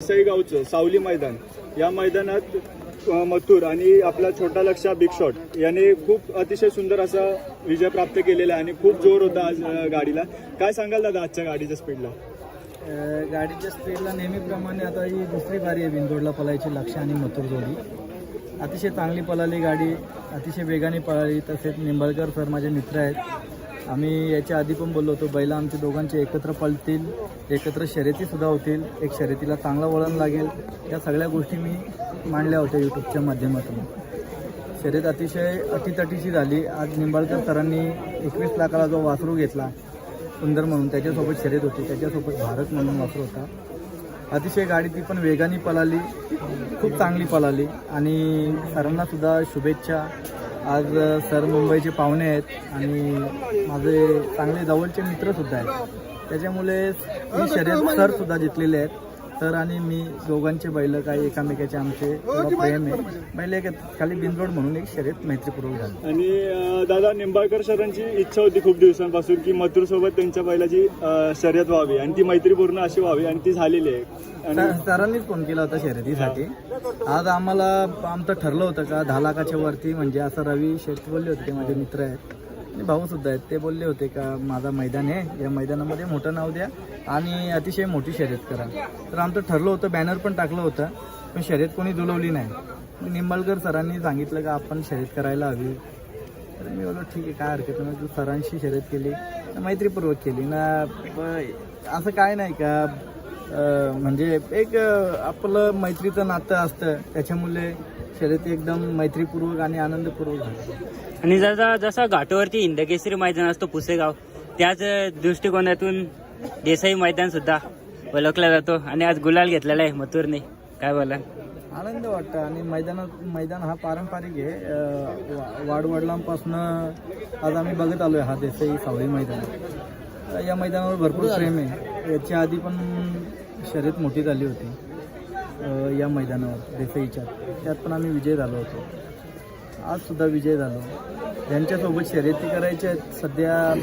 सई गावचं सावली मैदान. या मैदानात मथुर आणि आपला छोटा लक्षा बिग शॉट याने खूप अतिशय सुंदर असा विजय प्राप्त केलेला आहे आणि खूप जोर होता आज गाडीला. काय सांगाल दादा आजच्या गाडीच्या स्पीडला गाडीच्या स्पीडला नेहमीप्रमाणे आता ही दुसरी बारी आहे बिंदोडला पलायची लक्ष आणि मथुर जोडी. अतिशय चांगली पळाली गाडी अतिशय वेगाने पळाली. तसेच निंबाळकर सर माझे मित्र आहेत. आम्ही याच्या आधी पण बोललो होतो बैला आमचे दोघांचे एकत्र पळतील एकत्र शर्यतीसुद्धा होतील एक शर्यतीला चांगला वळण लागेल या सगळ्या गोष्टी मी मांडल्या होत्या यूट्यूबच्या माध्यमातून. शर्यत अतिशय अटीतटीची झाली. आज निंबाळकर सरांनी एकवीस लाखाला जो वासरू घेतला सुंदर म्हणून त्याच्यासोबत शर्यत होती त्याच्यासोबत भारत म्हणून वासरू होता. अतिशय गाडी ती पण वेगाने पळाली खूप चांगली पळाली. आणि सरांनासुद्धा शुभेच्छा. आज सर मुंबईचे पाहुणे आहेत आणि माझे चांगले जवळचे मित्रसुद्धा आहेत. त्याच्यामुळे ही शर्यत सरसुद्धा जिंकलेले आहेत. सर आणि मी दोघांचे बैल काही एकामेकाचे आमचे प्रेम आहे बैल एक खाली बिनरोड म्हणून एक शर्यत मैत्रीपूर्वक झाली. आणि दादा निंबाळकर सरांची इच्छा होती खूप दिवसांपासून की मथुर सोबत त्यांच्या बैलाची शर्यत व्हावी आणि ती मैत्रीपूर्ण अशी व्हावी आणि ती झालेली आहे. सरांनीच फोन केला होता शर्यतीसाठी. आज आम्हाला आमचं ठरलं होतं का दहा लाखाच्या वरती म्हणजे असं रवी शेट्टी बोलले होते ते माझे मित्र आहेत. आणि भाऊ सुद्धा आहेत. ते बोलले होते का माझा मैदान आहे. या मैदानामध्ये मोठं नाव द्या आणि अतिशय मोठी शर्यत करा. तर आमचं ठरलं होतं बॅनर पण टाकलं होतं पण शर्यत कोणी दुलवली नाही. निंबाळकर सरांनी सांगितलं का आपण शर्यत करायला हवी. तर मी बोललो ठीक आहे काय हरकत नाही. तू सरांशी शर्यत केली तर मैत्रीपूर्वक केली. ना असं काय नाही का म्हणजे एक आपलं मैत्रीचं नातं असतं. त्याच्यामुळे शर्यत एकदम मैत्रीपूर्वक आणि आनंदपूर्वक झालं. आणि जसा जसा घाटावरती हिंदकेसरी मैदान असतो पुसेगाव त्याच दृष्टिकोनातून देसाई मैदान सुद्धा ओळखला जातो आणि आज गुलाल घेतलेला आहे मथुरने. काय बोला? आनंद वाटतं आणि मैदानात मैदान हा पारंपरिक आहे. अं, वाडवडिलांपासून आज आम्ही बघत आलोय हा देसाई सावळी मैदान. या मैदानावर भरपूर प्रेम आहे. याच्या आधी पण शर्यत मोठी झाली होती. या मैदानावर देसाईच्या. त्यात पण आम्ही विजय झालो होतो. आज सुद्धा विजय झालो. यांच्यासोबत शर्यती करायच्या आहेत. सध्या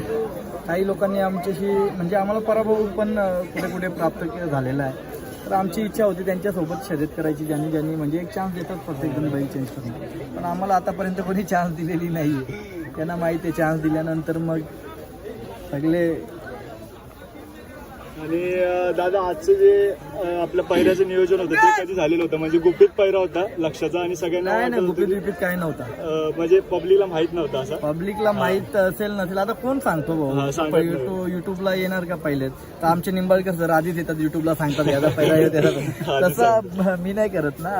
काही लोकांनी आमच्याशी म्हणजे आम्हाला पराभव पण कुठे कुठे प्राप्त झालेला आहे. तर आमची इच्छा होती त्यांच्यासोबत शर्यत करायची ज्यांनी ज्यांनी म्हणजे एक चान्स देतात प्रत्येकजण बैल चेंज करून. पण आम्हाला आतापर्यंत कोणी चान्स दिलेली नाही आहे त्यांना माहिती आहे चान्स दिल्यानंतर मग सगळे आणि दादा आजचं जे आपलं पैऱ्याचं नियोजन होतं ते कधी झालेलं होतं? म्हणजे गुपित पैरा होता लक्षाचा आणि सगळ्यांना गुपित की, बिपित काही नव्हता. म्हणजे पब्लिकला माहीत नव्हता असा. पब्लिकला माहीत असेल नसेल आता कोण सांगतो हा, भाऊ युट्यूबला येणार का पहिलेच तर आमचे निंबाळकर सर आधीच येतात युट्यूबला सांगतात याचा पहिला तसं मी नाही करत ना.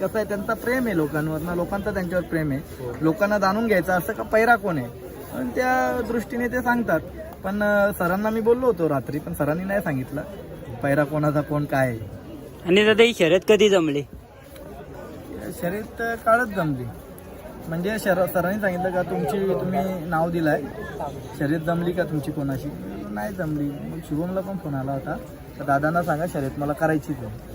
कसं आहे त्यांचा प्रेम आहे लोकांवर ना लोकांचं त्यांच्यावर प्रेम आहे. लोकांना जाणून घ्यायचं असं का पैरा कोण आहे? त्या दृष्टीने ते सांगतात. पण सरांना मी बोललो होतो रात्री पण सरांनी नाही सांगितलं. पैरा कोणाचा कोण काय आहे. आणि दादा ही शर्यत कधी जमली? शर्यत काळच जमली. म्हणजे शर सरांनी सांगितलं का तुमची तुम्ही नाव दिलंय. शर्यत जमली का तुमची कोणाशी? नाही जमली. मग शुभमला पण फोन आला होता. तर दादांना सांगा शर्यत मला करायचीच आहे.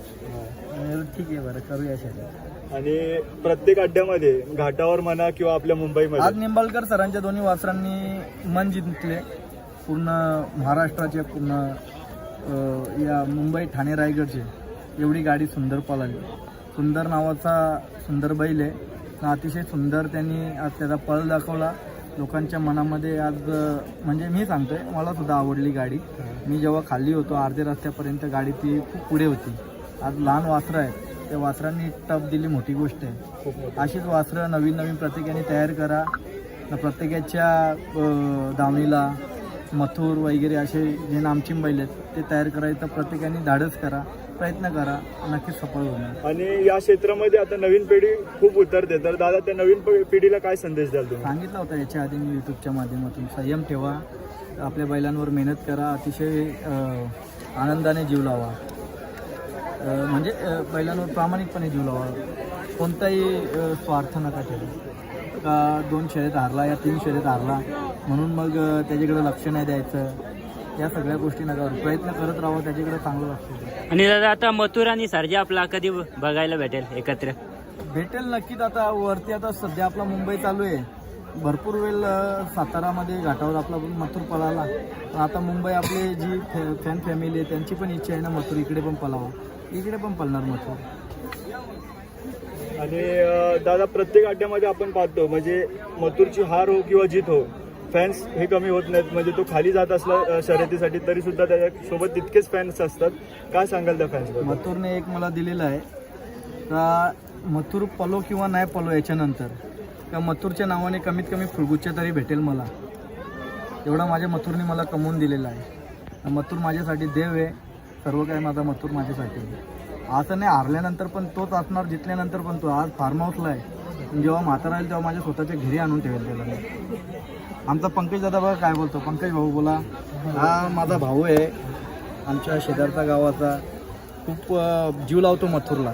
मी बोललो, ठीक आहे बरं करूया शर्यत. आणि प्रत्येक अड्ड्यामध्ये घाटावर म्हणा किंवा आपल्या आज मुंबईमध्ये निंबाळकर सरांच्या दोन्ही वासरांनी मन जिंकले. पूर्ण महाराष्ट्राचे पूर्ण या मुंबई ठाणे रायगडचे एवढी गाडी सुंदर पळाली सुंदर नावाचा सुंदर बैल आहे. अतिशय सुंदर त्यांनी आज त्याचा पळ दाखवला. लोकांच्या मनामध्ये आज म्हणजे मी सांगतोय मला सुद्धा आवडली गाडी. मी जेव्हा खाली होतो अर्धे रस्त्यापर्यंत गाडी ती खूप पुढे होती. आज लहान वासरं आहेत. त्या वासरांनी टप दिली मोठी गोष्ट आहे. अशीच वासरं नवीन नवीन प्रत्येकाने तयार करा. प्रत्येकाच्या दावणीला मथुर वगैरे असे जे नामचिम बैल आहेत ते तयार करायचं प्रत्येकाने धाडस करा प्रयत्न करा नक्कीच सफळ होणार. आणि या क्षेत्रामध्ये आता नवीन पिढी खूप उतरते तर दादा त्या नवीन प- पिढीला काय संदेश द्याल तुम्ही? सांगितलं होतं याच्या आधी मी यूट्यूबच्या माध्यमातून. संयम ठेवा आपल्या बैलांवर मेहनत करा अतिशय अं, आनंदाने जीव लावा. अं, म्हणजे अं, बैलांवर प्रामाणिकपणे जीव लावा. कोणताही अं, स्वार्थ नका ठेवू. दोन शर्यत हारला या तीन शर्यत हारला? म्हणून मग त्याच्याकडे लक्ष नाही द्यायचं. या सगळ्या गोष्टी नका. प्रयत्न करत राहावं त्याच्याकडे चांगलं लक्ष आणि दादा आता मथुर आणि सर्जा आपला कधी बघायला भेटेल एकत्र? भेटेल नक्कीच आता. वरती आता सध्या आपला मुंबई चालू आहे. भरपूर वेळ सातारामध्ये घाटावर आपला मथुर पळाला. आता मुंबई आपली जी फॅन फॅमिली आहे त्यांची पण इच्छा आहे ना मथुर. इकडे पण पळावा. इकडे पण पळणार मथुर. आणि दादा प्रत्येक अड्ड्यामध्ये आपण पाहतो म्हणजे मथुरची हार हो किंवा जीत हो फॅन्स हे कमी होत नाहीत. म्हणजे तो खाली जात असला शर्यतीसाठी तरी सुद्धा त्याच्यासोबत तितकेच फॅन्स असतात. काय सांगाल त्या फॅन्स मथुरने एक मला दिलेलं आहे का मथुर पलो किंवा नाही पलो याच्यानंतर का मथुरच्या नावाने कमीत कमी फुलगुच्छ तरी भेटेल मला. एवढा माझ्या मथुरने मला कमवून दिलेला आहे. मथुर माझ्यासाठी देव आहे सर्व काय माझा मथुर माझ्यासाठी आहे. असं नाही हारल्यानंतर पण तोच असणार जितल्यानंतर पण तो. आज फार्म हाऊसला आहे. जेव्हा म्हातारा राहील तेव्हा माझ्या स्वतःच्या घरी आणून ठेवेल त्याला. आमचा पंकज दादा बघा काय बोलतो. पंकज भाऊ बोला. हा माझा भाऊ आहे. आमच्या शेजारचा गावाचा. खूप जीव लावतो मथुरला.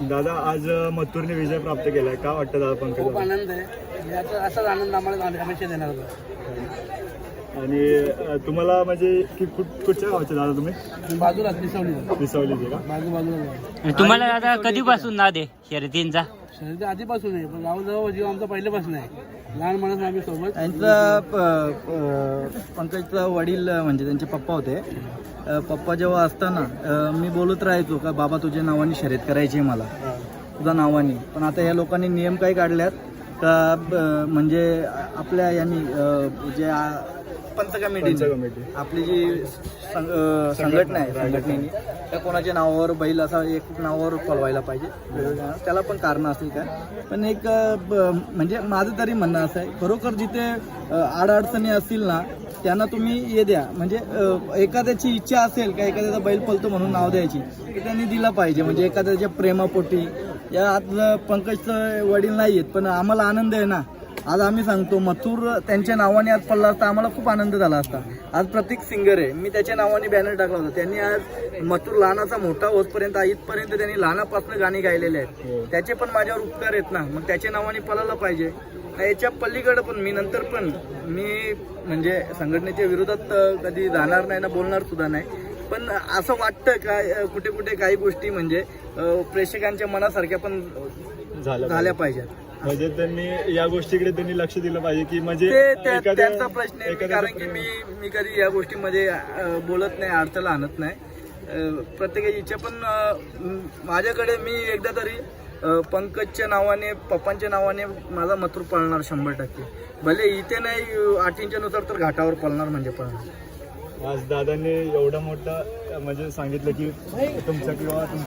दादा आज मथुरने विजय प्राप्त केलाय. काय वाटतं दादा खूप पंकज आनंद आहे. याचा असाच आनंद आम्हाला देणार होता आणि अं, तुम्हाला म्हणजे की कुठ- कुठच्या गावचे दादा तुम्ही? बाजूला दिसवली विसावलीचे का? बाजू बाजूला. आणि तुम्हाला दादा कधीपासून नाद आहे शर्यतींचा? शरीर आधीपासून आहे पण गावाजवळ जीव आमचा पहिल्यापासून आहे. लहान म्हणून आम्ही सोबत. त्यांचा प- प- पंकजचा वडील म्हणजे त्यांचे पप्पा होते. अ, पप्पा जेव्हा असताना अ, मी बोलत राहायचो का बाबा तुझ्या नावाने शर्यत करायची आहे मला. तुझ्या नावाने पण आता या लोकांनी नियम काय काढल्यात का ब- म्हणजे आपल्या यांनी अ, जे आ- पंच पंच कमिटी आपली जी संघटना आहे संघटनेने त्या कोणाच्या नावावर बैल असा एक नावावर पळवायला पाहिजे. त्याला पण कारण असतील का? पण एक म्हणजे माझं तरी म्हणणं असं आहे खरोखर जिथे आडअडचणी असतील ना त्यांना तुम्ही हे द्या. म्हणजे एखाद्याची इच्छा असेल का एखाद्याचा बैल पळतो म्हणून नाव द्यायची त्यांनी दिला पाहिजे. म्हणजे एखाद्याच्या प्रेमापोटी या आज पंकजचं वडील नाही आहेत पण आम्हाला आनंद आहे ना आज आम्ही सांगतो मथुर त्यांच्या नावाने आज पडला असता आम्हाला खूप आनंद झाला असता. आज प्रत्येक सिंगर आहे मी त्याच्या नावाने बॅनर टाकला होता. त्यांनी आज मथुर लहानाचा मोठा होतपर्यंत इथपर्यंत त्यांनी लहानापासून गाणी गायलेले आहेत. त्याचे पण माझ्यावर उपकार आहेत ना. मग त्याच्या नावाने पळायला पाहिजे. याच्या पलीकडे पण मी नंतर पण मी म्हणजे संघटनेच्या विरोधात कधी जाणार नाही ना बोलणार सुद्धा नाही. पण असं वाटतं का कुठे कुठे काही गोष्टी म्हणजे प्रेक्षकांच्या मनासारख्या पण झालं झाल्या पाहिजेत. म्हणजे त्यांनी या गोष्टीकडे त्यांनी लक्ष दिलं पाहिजे की म्हणजे ते त्या- एखाद्या- त्यांचा प्रश्न आहे कारण की मी मी कधी या गोष्टीमध्ये अ, बोलत नाही अडचण आणत नाही. अ, प्रत्येकाची इच्छा पण अ, म- माझ्याकडे मी एकदा तरी अ, पंकजच्या नावाने पप्पांच्या नावाने माझा मथुर पळणार शंभर टक्के. भले इथे नाही अटींच्या नुसार तर घाटावर पळणार म्हणजे पळणार. आज दादांनी एवढं मोठं म्हणजे सांगितलं की तुमच्या किंवा